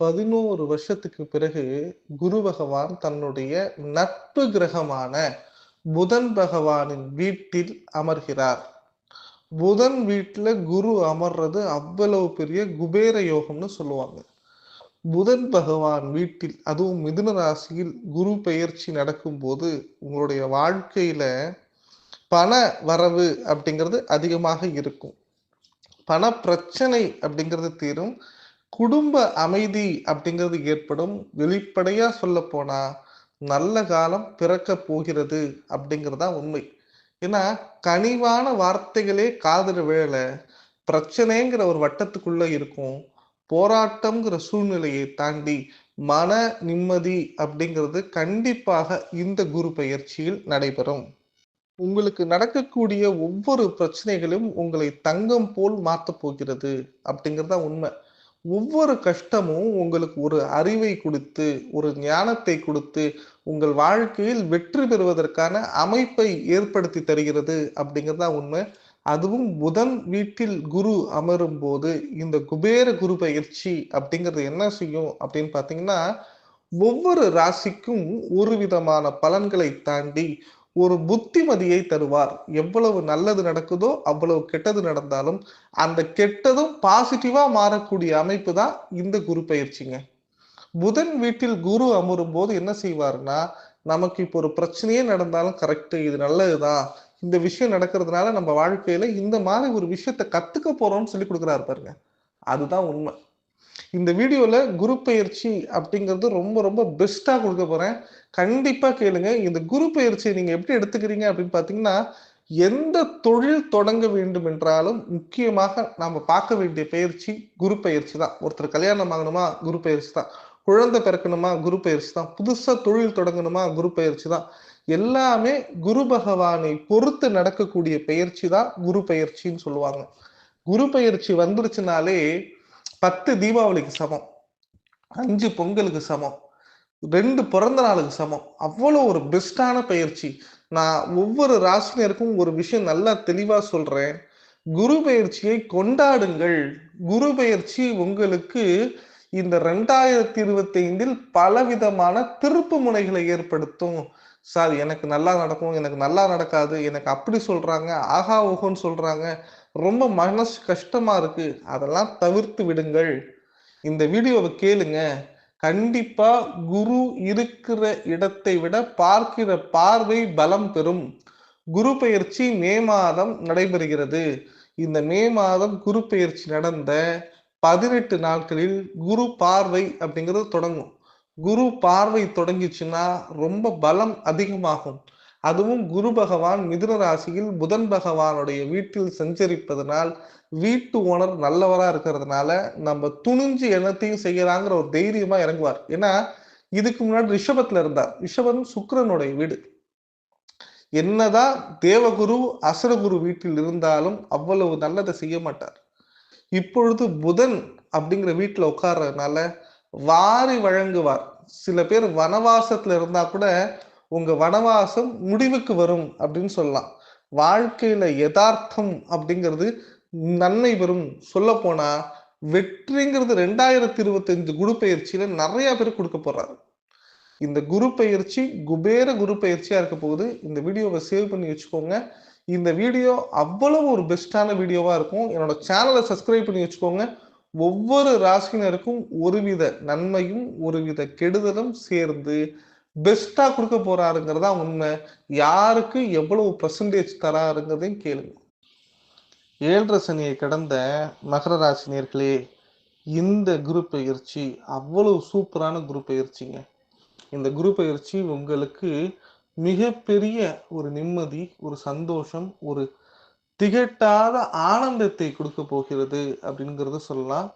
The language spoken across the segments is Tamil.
பதினோரு வருஷத்துக்கு பிறகு குரு பகவான் தன்னுடைய நட்பு கிரகமான புதன் பகவானின் வீட்டில் அமர்கிறார். புதன் வீட்டில் குரு அமர்றது அவ்வளவு பெரிய குபேர யோகம்னு சொல்லுவாங்க. புதன் பகவான் வீட்டில் அதுவும் மிதுன ராசியில் குரு பெயர்ச்சி நடக்கும்போது உங்களுடைய வாழ்க்கையில பண வரவு அப்படிங்கிறது அதிகமாக இருக்கும். பண பிரச்சனை அப்படிங்கிறது தீரும். குடும்ப அமைதி அப்படிங்கிறது ஏற்படும். வெளிப்படையா சொல்ல போனா நல்ல காலம் பிறக்க போகிறது அப்படிங்கிறதா உண்மை. ஏன்னா கனிவான வார்த்தைகளே காதல வேலை பிரச்சனைங்கிற ஒரு வட்டத்துக்குள்ள இருக்கும். போராட்டம்ங்கிற சூழ்நிலையை தாண்டி மன நிம்மதி அப்படிங்கிறது கண்டிப்பாக இந்த குரு பயிற்சியில் நடைபெறும். உங்களுக்கு நடக்கக்கூடிய ஒவ்வொரு பிரச்சனைகளும் உங்களை தங்கம் போல் மாற்றப் போகிறது அப்படிங்கிறதா உண்மை. ஒவ்வொரு கஷ்டமும் உங்களுக்கு ஒரு அறிவை கொடுத்து ஒரு ஞானத்தை கொடுத்து உங்கள் வாழ்க்கையில் வெற்றி பெறுவதற்கான அமைப்பை ஏற்படுத்தி தருகிறது அப்படிங்கிறதா உண்மை. அதுவும் புதன் வீட்டில் குரு அமரும் போது இந்த குபேர குரு பயிற்சி அப்படிங்கிறது என்ன செய்யும் அப்படின்னு பார்த்தீங்கன்னா ஒவ்வொரு ராசிக்கும் ஒரு விதமான பலன்களை தாண்டி ஒரு புத்திமதியை தருவார். எவ்வளவு நல்லது நடக்குதோ அவ்வளவு கெட்டது நடந்தாலும் அந்த கெட்டதும் பாசிட்டிவா மாறக்கூடிய அமைப்பு தான் இந்த குரு பயிற்சிங்க. புதன் வீட்டில் குரு அமரும் போது என்ன செய்வார்னா நமக்கு இப்போ ஒரு பிரச்சனையே நடந்தாலும் கரெக்ட் இது நல்லதுதான். இந்த விஷயம் நடக்கிறதுனால நம்ம வாழ்க்கையில இந்த மாதிரி ஒரு விஷயத்த கத்துக்க போறோம்னு சொல்லி கொடுக்குறாரு பாருங்க. அதுதான் உண்மை. இந்த வீடியோல குரு பயிற்சி அப்படிங்கிறது ரொம்ப ரொம்ப பெஸ்டா கொடுக்க போறேன். கண்டிப்பா கேளுங்க. இந்த குரு பயிற்சியை நீங்க எப்படி எடுத்துக்கிறீங்க அப்படின்னு பாத்தீங்கன்னா எந்த தொழில் தொடங்க வேண்டும் என்றாலும் முக்கியமாக நாம பார்க்க வேண்டிய பயிற்சி குரு பயிற்சி தான். ஒருத்தர் கல்யாணம் ஆகணுமா குரு பயிற்சி தான். குழந்தை பிறக்கணுமா குரு பயிற்சி தான். புதுசா தொழில் தொடங்கணுமா குரு பயிற்சி தான். எல்லாமே குரு பகவானை பொறுத்து நடக்கக்கூடிய பயிற்சி தான் குரு பயிற்சின்னு சொல்லுவாங்க. குரு பயிற்சி வந்துருச்சுனாலே பத்து தீபாவளிக்கு சமம். அஞ்சு பொங்கலுக்கு சமம். ரெண்டு பிறந்த நாளுக்கு சமம். அவ்வளோ ஒரு பெஸ்டான பயிற்சி. நான் ஒவ்வொரு ராசினருக்கும் ஒரு விஷயம் நல்லா தெளிவாக சொல்றேன். குரு பயிற்சியை கொண்டாடுங்கள். குரு பயிற்சி உங்களுக்கு இந்த ரெண்டாயிரத்தி இருபத்தி ஐந்தில் பலவிதமான திருப்பு முனைகளை ஏற்படுத்தும். சார் எனக்கு நல்லா நடக்கும் எனக்கு நல்லா நடக்காது எனக்கு அப்படி சொல்றாங்க ஆகா ஓஹோன்னு சொல்றாங்க. ரொம்ப மனசு கஷ்டமா இருக்கு. அதெல்லாம் தவிர்த்து விடுங்கள். இந்த வீடியோவை கேளுங்க. கண்டிப்பா குரு இருக்கிற இடத்தை விட பார்க்கிற பார்வை பலம் பெறும். குரு பயிற்சி மே மாதம் நடைபெறுகிறது. இந்த மே மாதம் குரு பயிற்சி நடந்த பதினெட்டு நாட்களில் குரு பார்வை அப்படிங்கிறது தொடங்கும். குரு பார்வை தொடங்கிச்சுன்னா ரொம்ப பலம் அதிகமாகும். அதுவும் குரு பகவான் மிதுன ராசியில் புதன் பகவானுடைய வீட்டில் சஞ்சரிப்பதனால் வீட்டு ஓனர் நல்லவரா இருக்கிறதுனால நம்ம துணிஞ்சு என்னத்தையும் செய்யலாங்கிற ஒரு தைரியமா இறங்குவார். ஏன்னா இதுக்கு முன்னாடி ரிஷபத்துல இருந்தார். ரிஷபம் சுக்கரனுடைய வீடு. என்னதான் தேவகுரு அசுரகுரு வீட்டில் இருந்தாலும் அவ்வளவு நல்லதை செய்ய மாட்டார். இப்பொழுது புதன் அப்படிங்கிற வீட்டுல உட்கார்றதுனால வாரி வழங்குவார். சில பேர் வனவாசத்துல இருந்தா கூட உங்க வனவாசம் முடிவுக்கு வரும் அப்படின்னு சொல்லலாம். வாழ்க்கையில யதார்த்தம் அப்படிங்கிறது நன்மை பெறும். சொல்ல போனா வெற்றிங்கிறது ரெண்டாயிரத்தி இருபத்தஞ்சு குரு பயிற்சியில நிறைய பேர் கொடுக்க போறாரு. இந்த குரு பயிற்சி குபேர குரு பயிற்சியா இருக்க போகுது. இந்த வீடியோவை சேவ் பண்ணி வச்சுக்கோங்க. இந்த வீடியோ அவ்வளவு ஒரு பெஸ்டான வீடியோவா இருக்கும். என்னோட சேனலை சப்ஸ்கிரைப் பண்ணி வச்சுக்கோங்க. ஒவ்வொரு ராசினருக்கும் ஒருவித நன்மையும் ஒருவித கெடுதலும் சேர்ந்து பெஸ்டா கொடுக்க போறாருங்கிறதா உண்மை. யாருக்கு எவ்வளவு பர்சன்டேஜ் தராருங்கிறதையும் கேளுங்க. ஏழரை சனியை கடந்த மகர ராசினியர்களே இந்த குரு பயிற்சி அவ்வளவு சூப்பரான குரு பயிற்சிங்க. இந்த குரு பயிற்சி உங்களுக்கு மிகப்பெரிய ஒரு நிம்மதி ஒரு சந்தோஷம் ஒரு திகட்டாத ஆனந்தத்தை கொடுக்க போகிறது அப்படிங்கிறத சொல்லலாம்.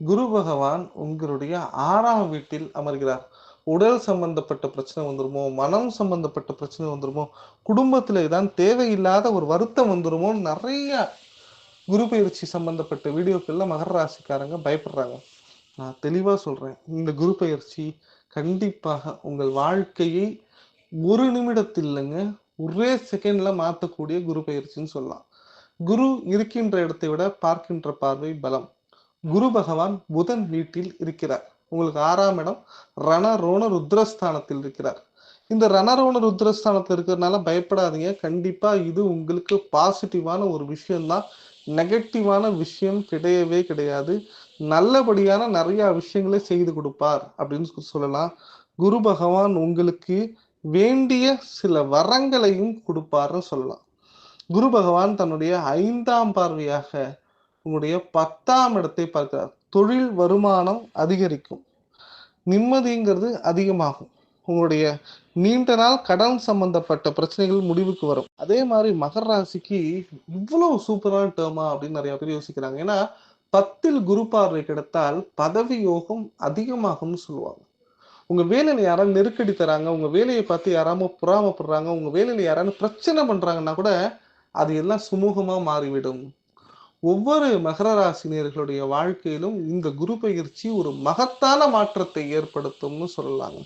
குரு பகவான் உங்களுடைய ஆறாம் வீட்டில் அமர்கிறார். உடல் சம்பந்தப்பட்ட பிரச்சனை வந்துருமோ மனம் சம்பந்தப்பட்ட பிரச்சனை வந்துருமோ குடும்பத்தில் தான் தேவையில்லாத ஒரு வருத்தம் வந்துருமோ நிறைய குரு பயிற்சி சம்பந்தப்பட்ட வீடியோக்கள்ல மகர ராசிக்காரங்க பயப்படுறாங்க. நான் தெளிவாக சொல்கிறேன் இந்த குரு பயிற்சி கண்டிப்பாக உங்கள் வாழ்க்கையை ஒரு நிமிடத்தில் இல்லைங்க ஒரே செகண்ட்ல மாற்றக்கூடிய குரு பயிற்சின்னு சொல்லலாம். குரு இருக்கின்ற இடத்தை விட பார்க்கின்ற பார்வை பலம். குரு பகவான் புதன் வீட்டில் இருக்கிறார். உங்களுக்கு ஆறாம் இடம் ரணரோண ருத்ரஸ்தானத்தில் இருக்கிறார். இந்த ரணரோண ருத்ரஸ்தானத்தில் இருக்கிறதுனால பயப்படாதீங்க. கண்டிப்பா இது உங்களுக்கு பாசிட்டிவான ஒரு விஷயம்தான். நெகட்டிவான விஷயம் கிடையவே கிடையாது. நல்லபடியான நிறைய விஷயங்களை செய்து கொடுப்பார் அப்படின்னு சொல்லலாம். குரு பகவான் உங்களுக்கு வேண்டிய சில வரங்களையும் கொடுப்பார்னு சொல்லலாம். குரு பகவான் தன்னுடைய ஐந்தாம் பார்வையாக உங்களுடைய பத்தாம் இடத்தை பார்க்கிறார். தொழில் வருமானம் அதிகரிக்கும். நிம்மதிங்கிறது அதிகமாகும். உங்களுடைய நீண்ட நாள் கடன் சம்பந்தப்பட்ட பிரச்சனைகள் முடிவுக்கு வரும். அதே மாதிரி மகர ராசிக்கு இவ்வளவு சூப்பரான டேர்மா அப்படின்னு நிறைய பேர் யோசிக்கிறாங்க. ஏன்னா பத்தில் குரு பார்வை கிடைத்தால் பதவி யோகம் அதிகமாகும்னு சொல்லுவாங்க. உங்க வேலையில யாராவது நெருக்கடி தராங்க உங்க வேலையை பார்த்து யாராம புறாமப்படுறாங்க உங்க வேலையில யாராவது பிரச்சனை பண்றாங்கன்னா கூட அது எல்லாம் சுமூகமாக மாறிவிடும். ஒவ்வொரு மகர ராசினியர்களுடைய வாழ்க்கையிலும் இந்த குரு பயிற்சி ஒரு மகத்தான மாற்றத்தை ஏற்படுத்தும்னு சொல்லலாங்க.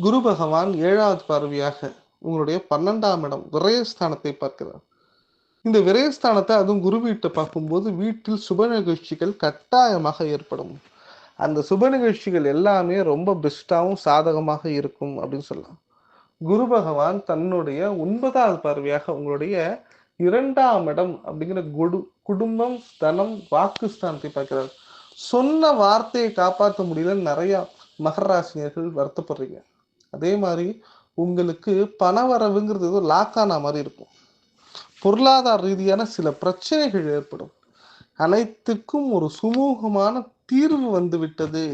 குரு பகவான் ஏழாவது பார்வையாக உங்களுடைய பன்னெண்டாம் இடம் விரயஸ்தானத்தை பார்க்கிறார். இந்த விரயஸ்தானத்தை அதுவும் குரு வீட்டை பார்க்கும்போது வீட்டில் சுப நிகழ்ச்சிகள் கட்டாயமாக ஏற்படும். அந்த சுப நிகழ்ச்சிகள் எல்லாமே ரொம்ப பெஸ்டாகவும் சாதகமாக இருக்கும் அப்படின்னு சொல்லலாம். குரு பகவான் தன்னுடைய ஒன்பதாவது பார்வையாக உங்களுடைய இரண்டாம் இடம் அப்படிங்கிற குடு குடும்பம் ஸ்தனம் வாக்குஸ்தானத்தை பார்க்கிறார். சொன்ன வார்த்தையை காப்பாற்ற முடியல நிறையா மகராசினியர்கள் வருத்தப்படுறீங்க. அதே மாதிரி உங்களுக்கு பண வரவுங்கிறது ஏதோ லாக்கான மாதிரி இருக்கும். பொருளாதார ரீதியான சில பிரச்சனைகள் ஏற்படும். அனைத்துக்கும் ஒரு சுமூகமான தீர்வு வந்து விட்டது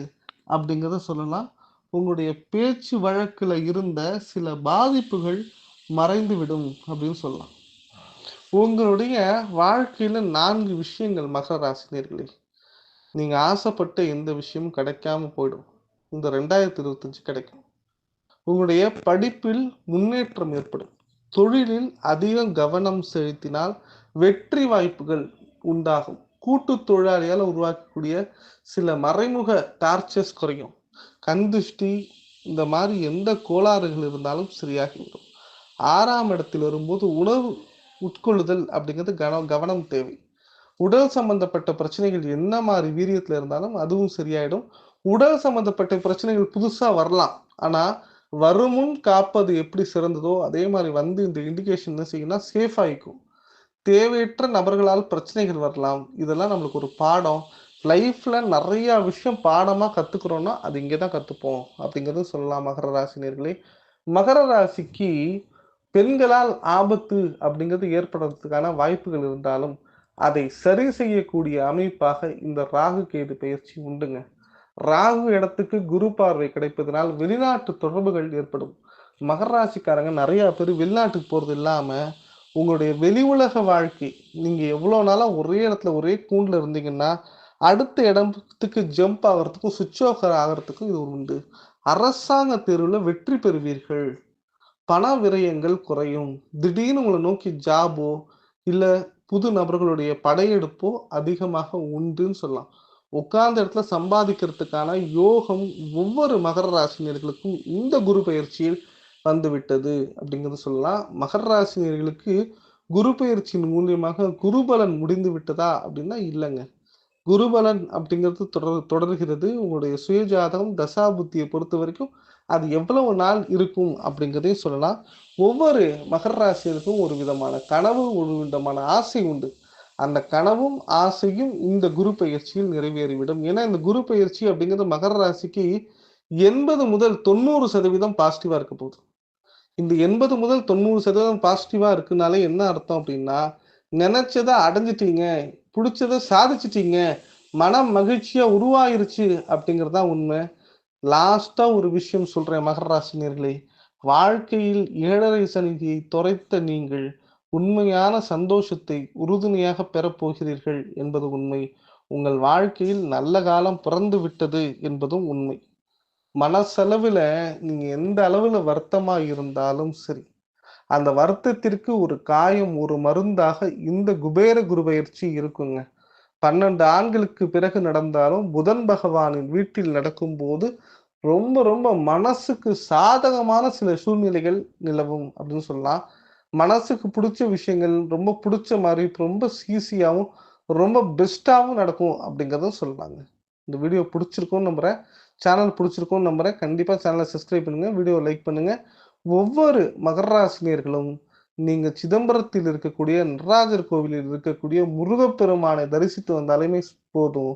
அப்படிங்கிறத சொல்லலாம். உங்களுடைய பேச்சு வழக்கில் இருந்த சில பாதிப்புகள் மறைந்து விடும் அப்படின்னு சொல்லலாம். உங்களுடைய வாழ்க்கையில நான்கு விஷயங்கள் மகர ராசினியர்களே. நீங்க ஆசைப்பட்ட எந்த விஷயமும் கிடைக்காம போயிடும். இந்த ரெண்டாயிரத்தி இருபத்தஞ்சு கிடைக்கும். உங்களுடைய படிப்பில் முன்னேற்றம் ஏற்படும். தொழிலில் அதிகம் கவனம் செலுத்தினால் வெற்றி வாய்ப்புகள் உண்டாகும். கூட்டு தொழிலாளியால் உருவாக்கக்கூடிய சில மறைமுக டார்ச்சர்ஸ் குறையும். கண்திஷ்டி இந்த மாதிரி எந்த கோளாறுகள் இருந்தாலும் சரியாகிவிடும் ஆறாம் இடத்தில் வரும்போது உணவு உட்கொள்ளுதல் அப்படிங்கிறது கவனம் கவனம் தேவை. உடல் சம்பந்தப்பட்ட பிரச்சனைகள் என்ன மாதிரி வீரியத்தில் இருந்தாலும் அதுவும் சரியாயிடும். உடல் சம்பந்தப்பட்ட பிரச்சனைகள் புதுசாக வரலாம். ஆனால் வருமுன் காப்பது எப்படி சிறந்ததோ அதே மாதிரி வந்து இந்த இண்டிகேஷன் என்ன செய்யும்னா சேஃப் ஆகிக்கும் தேவையற்ற நபர்களால் பிரச்சனைகள் வரலாம். இதெல்லாம் நம்மளுக்கு ஒரு பாடம். லைஃப்பில் நிறையா விஷயம் பாடமாக கற்றுக்குறோன்னா அது இங்கதான் கற்றுப்போம் அப்படிங்கிறது சொல்லலாம் மகர ராசினியர்களே மகர ராசிக்கு பெண்களால் ஆபத்து அப்படிங்கிறது ஏற்படுறதுக்கான வாய்ப்புகள் இருந்தாலும் அதை சரி செய்யக்கூடிய அமைப்பாக இந்த ராகு கேது பயிற்சி உண்டுங்க. ராகு இடத்துக்கு குரு பார்வை கிடைப்பதனால் வெளிநாட்டு தொடர்புகள் ஏற்படும். மகர ராசிக்காரங்க நிறையா பேர் வெளிநாட்டுக்கு போகிறது இல்லாமல் உங்களுடைய வெளி உலக வாழ்க்கை நீங்கள் எவ்வளோ நாளாக ஒரே இடத்துல ஒரே கூண்டில் இருந்தீங்கன்னா அடுத்த இடத்துக்கு ஜம்ப் ஆகிறதுக்கும் சுவிட்ச் ஆஃப் ஆகிறதுக்கும் இது உண்டு. அரசாங்க தேர்வில் வெற்றி பெறுவீர்கள். பண விரயங்கள் குறையும். திடீர்னு உங்களை நோக்கி ஜாபோ இல்லை புது நபர்களுடைய படையெடுப்போ அதிகமாக உண்டுன்னு சொல்லலாம். உட்கார்ந்த இடத்துல சம்பாதிக்கிறதுக்கான யோகம் ஒவ்வொரு மகர ராசினியர்களுக்கும் இந்த குரு பயிற்சியில் வந்துவிட்டது அப்படிங்கிறது சொல்லலாம். மகர ராசினியர்களுக்கு குரு பயிற்சியின் மூலியமாக குருபலன் முடிந்து விட்டதா அப்படின்னா இல்லைங்க. குருபலன் அப்படிங்கிறது தொடர் தொடர்கிறது. உங்களுடைய சுயஜாதகம் தசாபுத்தியை பொறுத்த வரைக்கும் அது எவ்வளவு நாள் இருக்கும் அப்படிங்கிறதையும் சொல்லலாம். ஒவ்வொரு மகர ராசியருக்கும் ஒரு விதமான கனவு ஒரு விதமான ஆசை உண்டு. அந்த கனவும் ஆசையும் இந்த குரு பயிற்சியில் நிறைவேறிவிடும். ஏன்னா இந்த குரு பயிற்சி அப்படிங்கிறது மகர ராசிக்கு எண்பது முதல் தொண்ணூறு சதவீதம் பாசிட்டிவா இருக்க போகுது. இந்த எண்பது முதல் தொண்ணூறு சதவீதம் பாசிட்டிவா இருக்குனாலே என்ன அர்த்தம் அப்படின்னா நினைச்சதை அடைஞ்சிட்டீங்க. பிடிச்சதை சாதிச்சிட்டீங்க. மனம் மகிழ்ச்சியா உருவாயிருச்சு அப்படிங்கறதா உண்மை. லாஸ்டா ஒரு விஷயம் சொல்றேன் மகர ராசினியர்களே. வாழ்க்கையில் ஏழரை சனிதியை துரைத்த நீங்கள் உண்மையான சந்தோஷத்தை உறுதுணையாக பெறப்போகிறீர்கள் என்பது உண்மை. உங்கள் வாழ்க்கையில் நல்ல காலம் பிறந்து விட்டது என்பதும் உண்மை. மனசளவில் நீங்கள் எந்த அளவில் வருத்தமாக இருந்தாலும் சரி அந்த வருத்தத்திற்கு ஒரு காயம் ஒரு மருந்தாக இந்த குபேர குரு பயிற்சி இருக்குங்க. பன்னெண்டு ஆண்களுக்கு பிறகு நடந்தாலும் புதன் பகவானின் வீட்டில் நடக்கும்போது ரொம்ப ரொம்ப மனசுக்கு சாதகமான சில சூழ்நிலைகள் நிலவும் அப்படின்னு சொல்லலாம். மனசுக்கு பிடிச்ச விஷயங்கள் ரொம்ப பிடிச்ச மாதிரி ரொம்ப ஈஸியாகவும் ரொம்ப பெஸ்டாகவும் நடக்கும் அப்படிங்கிறத சொல்லலாங்க. இந்த வீடியோ பிடிச்சிருக்கும்னு நம்புகிறேன் சேனல் பிடிச்சிருக்கும்னு நம்புகிறேன் கண்டிப்பாக சேனலை சப்ஸ்கிரைப் பண்ணுங்கள் வீடியோ லைக் பண்ணுங்கள் ஒவ்வொரு மகராசினியர்களும் நீங்கள் நீங்க சிதம்பரத்தில் இருக்கக்கூடிய நடராஜர் கோவிலில் இருக்கக்கூடிய முருகப்பெருமானை தரிசித்து வந்தாலுமே போதும்.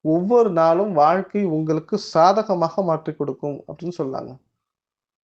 ஒவ்வொரு நாளும் வாழ்க்கை உங்களுக்கு சாதகமாக மாற்றி கொடுக்கும் அப்படின்னு சொல்லாங்க.